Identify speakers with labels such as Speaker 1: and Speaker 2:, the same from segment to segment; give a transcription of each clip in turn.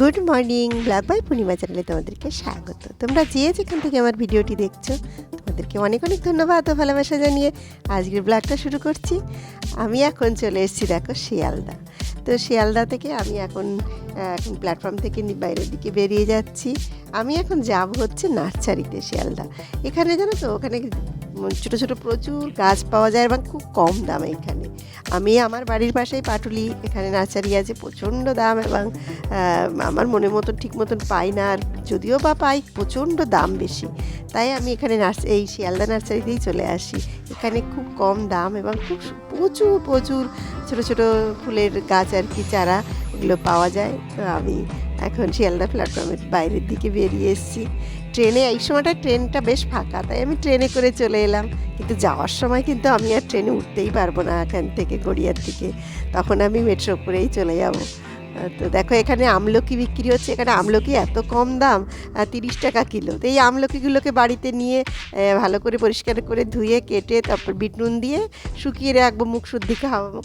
Speaker 1: Good morning blog by Purnima চ্যানেলে তোমাদেরকে স্বাগত। তোমরা যে যেখান থেকে আমার ভিডিওটি দেখছ, তোমাদেরকে অনেক অনেক ধন্যবাদ ও ভালোবাসা জানিয়ে আজকের ব্লগটা শুরু করছি। আমি এখন চলে এসেছি, দেখো, শিয়ালদা। তো শিয়ালদা থেকে আমি এখন এখন প্ল্যাটফর্ম থেকে বাইরের দিকে বেরিয়ে যাচ্ছি। আমি এখন যাব হচ্ছে নার্সারিতে শিয়ালদা। এখানে জানো তো, ওখানে ছোটো ছোটো প্রচুর গাছ পাওয়া যায় এবং খুব কম দামে এখানে। আমি আমার বাড়ির পাশেই পাটুলি, এখানে নার্সারি আছে, প্রচণ্ড দাম এবং আমার মনের মতন ঠিক মতন পাই না আর যদিও বা পাই, প্রচণ্ড দাম বেশি। তাই আমি এখানে নার্স, এই শিয়ালদা নার্সারিতেই চলে আসি। এখানে খুব কম দাম এবং খুব প্রচুর প্রচুর ছোটো ছোটো ফুলের গাছ আর কি চারা এগুলো পাওয়া যায়। তো আমি এখন শিয়ালদা প্ল্যাটফর্মের বাইরের দিকে বেরিয়ে এসেছি। ট্রেনে, এই সময়টা ট্রেনটা বেশ ফাঁকা, তাই আমি ট্রেনে করে চলে এলাম। কিন্তু যাওয়ার সময় কিন্তু আমি আর ট্রেনে উঠতেই পারব না এখান থেকে গড়িয়ার দিকে। তখন আমি মেট্রো করেই চলে যাব। তো দেখো এখানে আমলকি বিক্রি হচ্ছে। এখানে আমলকি এত কম দাম তিরিশ টাকা কিলো। তো এই আমলকিগুলোকে বাড়িতে নিয়ে ভালো করে পরিষ্কার করে ধুয়ে, কেটে, তারপর বিটনুন দিয়ে শুকিয়ে রাখব, মুখ শুদ্ধি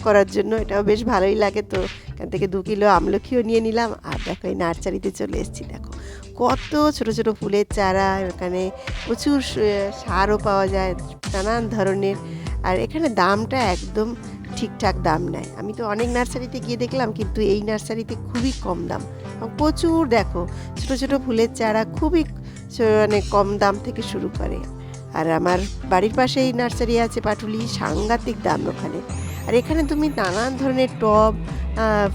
Speaker 1: করার জন্য। এটাও বেশ ভালোই লাগে। তো এখান থেকে দু কিলো আমলকিও নিয়ে নিলাম। আর দেখো এই নার্সারিতে চলে এসেছি, দেখো। কত ছোট ছোট ফুলের চারা, এখানে প্রচুর সারও পাওয়া যায়, নানান ধরনের। আর এখানে দামটা একদম ঠিকঠাক দাম নেয়। আমি তো অনেক নার্সারিতে গিয়ে দেখলাম, কিন্তু এই নার্সারিতে খুবই কম দাম। প্রচুর দেখো, ছোট ছোট ফুলের চারা খুবই মানে কম দাম থেকে শুরু করে। আর আমার বাড়ির পাশেই নার্সারি আছে পাটুলি, সাংঘাতিক দাম ওখানে। আর এখানে তুমি নানান ধরনের টব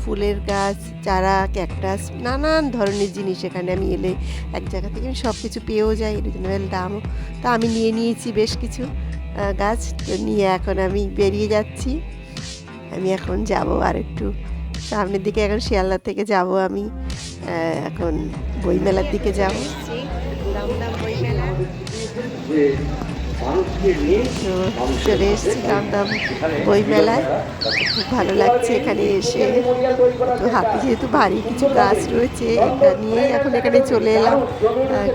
Speaker 1: ফুলের গাছ, চারা, ক্যাকটাস, নানান ধরনের জিনিস এখানে আমি এলে এক জায়গা থেকে আমি সব কিছু পেয়েও যাই রিজনেবল দামও। তা আমি নিয়ে নিয়েছি বেশ কিছু গাছ। তো নিয়ে এখন আমি বেরিয়ে যাচ্ছি। আমি এখন যাব আর একটু সামনের দিকে, এখন শিয়ালদা থেকে যাব আমি। এখন বইমেলার দিকে যাব। তো চলে এসেছি দামদাম বইমেলায়। খুব ভালো লাগছে এখানে এসে। তো হাতে যেহেতু ভারী কিছু গাছ রয়েছে, এটা নিয়েই এখন এখানে চলে এলাম।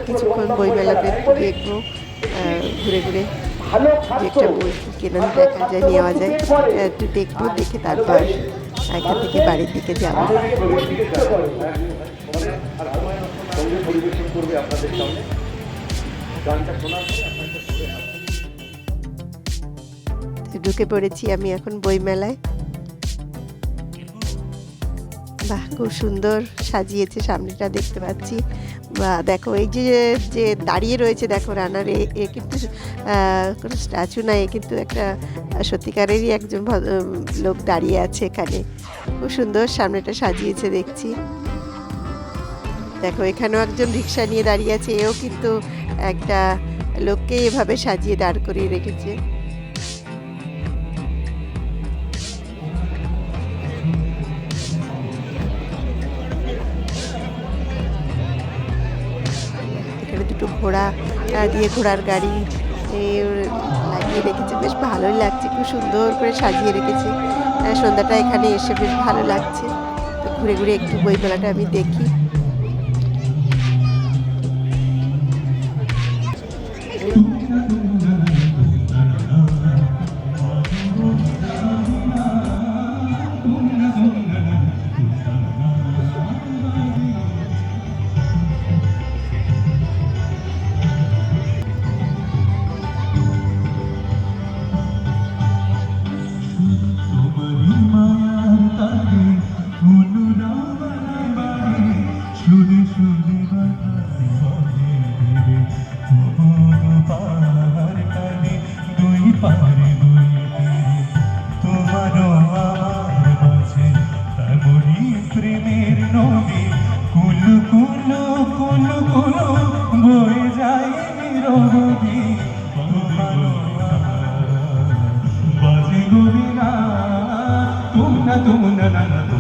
Speaker 1: কিছুক্ষণ বইমেলাতে দেখব। ঘুরে ঘুরে একটা বই কেনা দেখা যায়, নেওয়া যায় একটু দেখব, দেখে তারপর এখান থেকে বাড়ির দিকে যাব।
Speaker 2: পরিবেশন করবে আপনাদের সামনে গানটা শোনার
Speaker 1: তো ঢুকে পড়েছি আমি এখন বইমেলায়। বাহ, খুব সুন্দর সাজিয়েছে সামনেটা দেখতে পাচ্ছি। বা দেখো, এই যে যে দাঁড়িয়ে রয়েছে, দেখো রানার, এ কিন্তু কোনো স্ট্যাচু নাই, এ কিন্তু একটা সত্যিকারেরই একজন লোক দাঁড়িয়ে আছে এখানে। খুব সুন্দর সামনেটা সাজিয়েছে, দেখছি। দেখো, এখানেও একজন রিক্সা নিয়ে দাঁড়িয়ে আছে, এও কিন্তু একটা লোককে এভাবে সাজিয়ে দাঁড় করিয়ে রেখেছে। ঘোড়া দিয়ে ঘোড়ার গাড়ি লাগিয়ে রেখেছে। বেশ ভালোই লাগছে, খুব সুন্দর করে সাজিয়ে রেখেছে। সন্ধ্যাটা এখানে এসে বেশ ভালো লাগছে। তো ঘুরে ঘুরে একটু বই মেলাটা আমি দেখি।
Speaker 3: কুল কুল কুল বয়ে যায় নিরবধি বাজে গোবিনা তুম না না না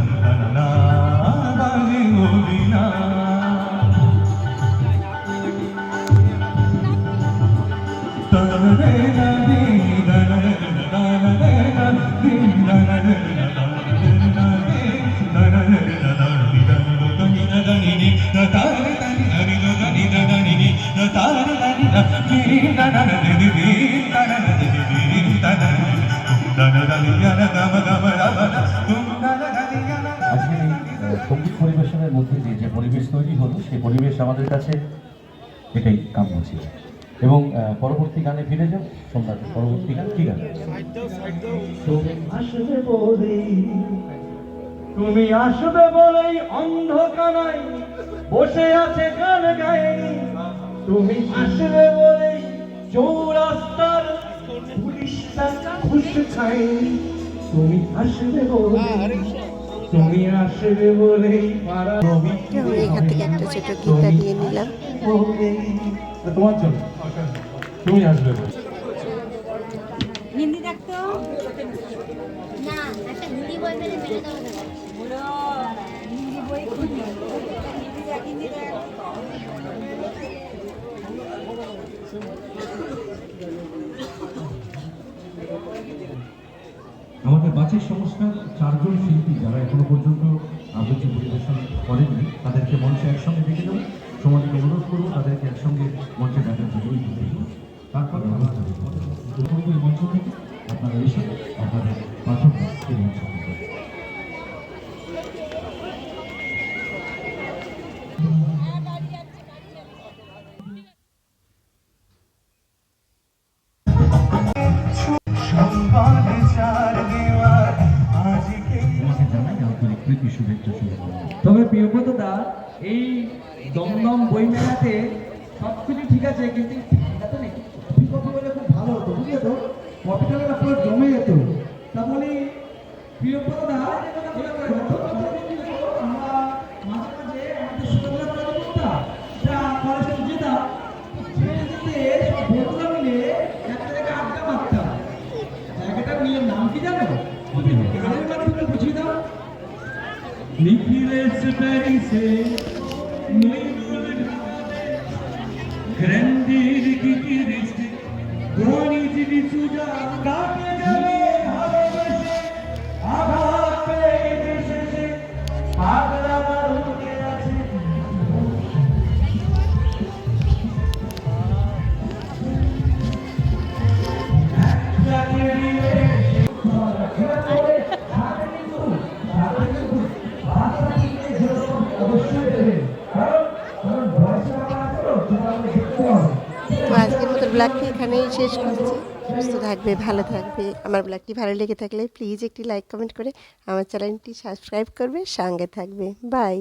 Speaker 4: সংগীত পরিবেশনের মধ্যে যে যে পরিবেশ তৈরি হলো, সেই পরিবেশ আমাদের কাছে এটাই কাম্য ছিল। এবং পরবর্তী গানে ফিরে যাও সোমনাথ পরবর্তী গান, কি গান?
Speaker 5: তুমি আসবে বলেই অন্ধকানাই বসে আছে গান গায়নি তুমি আসবে বলেই চৌরাস্তার পুলিশটা ঘুষ খায়নি তুমি আসবে বলেই তুমি আসবে বলেই
Speaker 1: আমি এখান থেকে একটা ছোট গীতা নিয়ে নিলাম।
Speaker 4: তোমার জন্য। তুমি আসবে বলে।
Speaker 6: হিন্দি দেখতো?
Speaker 7: না একটা হিন্দি বই মেরে মেরে দাও না।
Speaker 6: হিন্দি বই খুঁজি। হিন্দি দেখ হিন্দি দেখ।
Speaker 3: বাঁচির সংস্কার চারজন শিল্পী যারা এখনও পর্যন্ত আবৃত্তি পরিবেশন করেননি, তাদেরকে মঞ্চে একসঙ্গে ডেকে দেবো সমাজকে অনুরোধ করব তাদেরকে একসঙ্গে মঞ্চে প্রীতি শুভেচ্ছা
Speaker 8: তবে প্রিয়ব্রতদা এই দমদম বইমেলাতে সব কিছু ঠিক আছে, কিন্তু ভালো হতো, বুঝলে তো? পুরো জমে যেত। তা বলি প্রিয়ব্রতদা আমরা মাঝে মাঝে আমাদের কাজ করতাম যা কলেজে যেতাম
Speaker 3: নিখিলে স্পেরিসে নই গ্র্যান্ডির কিকিরিসে ধোনি জিবি সুজা কাকে গেলে ভালোবেসে
Speaker 1: তো আজকের মতো ব্লগটি এখানেই শেষ করছি। সুস্থ থাকবে, ভালো থাকবে। আমার ব্লগটি ভালো লেগে থাকলে প্লিজ একটি লাইক কমেন্ট করে আমার চ্যানেলটি সাবস্ক্রাইব করবে, সঙ্গে থাকবে। বাই